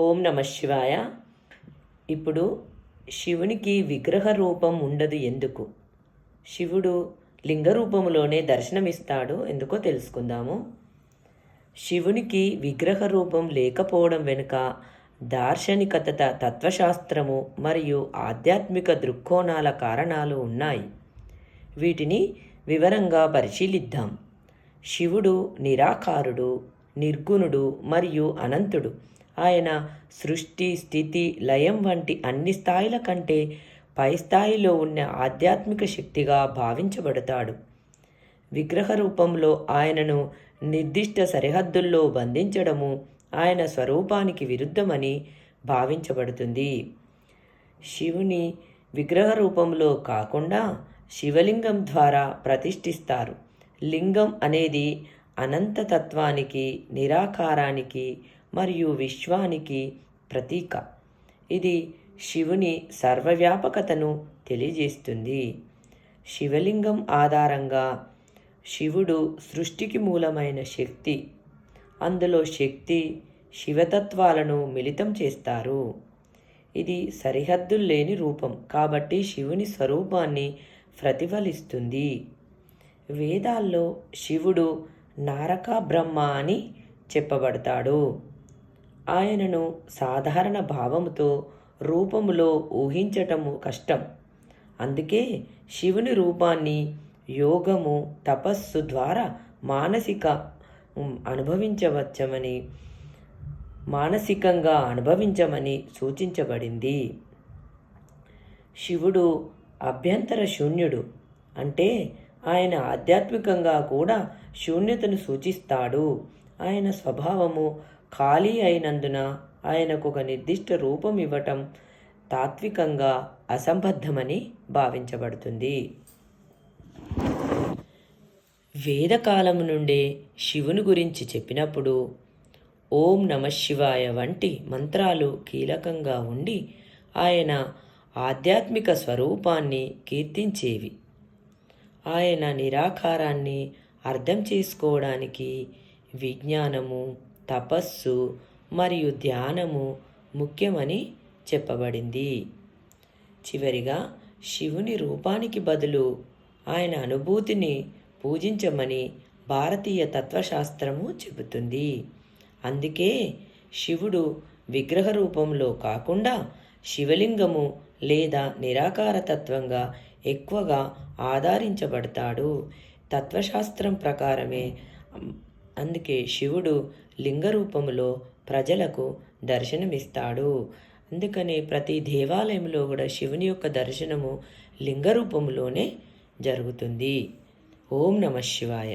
ఓం నమ శివాయ. ఇప్పుడు శివునికి విగ్రహ రూపం ఉండదు ఎందుకు? శివుడు లింగ రూపంలోనే దర్శనమిస్తాడు ఎందుకో తెలుసుకుందాము. శివునికి విగ్రహ రూపం లేకపోవడం వెనుక దార్శనికత తత్వశాస్త్రము మరియు ఆధ్యాత్మిక దృక్కోణాల కారణాలు ఉన్నాయి. వీటిని వివరంగా పరిశీలిద్దాం. శివుడు నిరాకారుడు నిర్గుణుడు మరియు అనంతుడు. ఆయన సృష్టి స్థితి లయం వంటి అన్ని స్థాయిల కంటే పై స్థాయిలో ఉన్న ఆధ్యాత్మిక శక్తిగా భావించబడతాడు. విగ్రహ రూపంలో ఆయనను నిర్దిష్ట సరిహద్దుల్లో బంధించడము ఆయన స్వరూపానికి విరుద్ధమని భావించబడుతుంది. శివుని విగ్రహ రూపంలో కాకుండా శివలింగం ద్వారా ప్రతిష్ఠిస్తారు. లింగం అనేది అనంతతత్వానికి నిరాకారానికి మరియు విశ్వానికి ప్రతీక. ఇది శివుని సర్వవ్యాపకతను తెలియజేస్తుంది. శివలింగం ఆధారంగా శివుడు సృష్టికి మూలమైన శక్తి. అందులో శక్తి శివతత్వాలను మిళితం చేస్తారు. ఇది సరిహద్దులు లేని రూపం కాబట్టి శివుని స్వరూపాన్ని ప్రతిఫలిస్తుంది. వేదాల్లో శివుడు నారక బ్రహ్మ అని చెప్పబడతాడు. ఆయనను సాధారణ భావముతో రూపములో ఊహించటము కష్టం. అందుకే శివుని రూపాన్ని యోగము తపస్సు ద్వారా మానసిక అనుభవించవచ్చమని మానసికంగా అనుభవించమని సూచించబడింది. శివుడు అభ్యంతర శూన్యుడు అంటే ఆయన ఆధ్యాత్మికంగా కూడా శూన్యతను సూచిస్తాడు. ఆయన స్వభావము ఖాళీ అయినందున ఆయనకు ఒక నిర్దిష్ట రూపం ఇవ్వటం తాత్వికంగా అసంబద్ధమని భావించబడుతుంది. వేదకాలం నుండే శివుని గురించి చెప్పినప్పుడు ఓం నమ శివాయ వంటి మంత్రాలు కీలకంగా ఉండి ఆయన ఆధ్యాత్మిక స్వరూపాన్ని కీర్తించేవి. ఆయన నిరాకారాన్ని అర్థం చేసుకోవడానికి విజ్ఞానము తపస్సు మరియు ధ్యానము ముఖ్యమని చెప్పబడింది. చివరిగా శివుని రూపానికి బదులు ఆయన అనుభూతిని పూజించమని భారతీయ తత్వశాస్త్రము చెబుతుంది. అందుకే శివుడు విగ్రహ రూపంలో కాకుండా శివలింగము లేదా నిరాకారతత్వంగా ఎక్కువగా ఆధారించబడతాడు. తత్వశాస్త్రం ప్రకారమే అందుకే శివుడు లింగ రూపంలో ప్రజలకు దర్శనమిస్తాడు. అందుకని ప్రతి దేవాలయంలో కూడా శివుని యొక్క దర్శనము లింగ రూపంలోనే జరుగుతుంది. ఓం నమ శివాయ.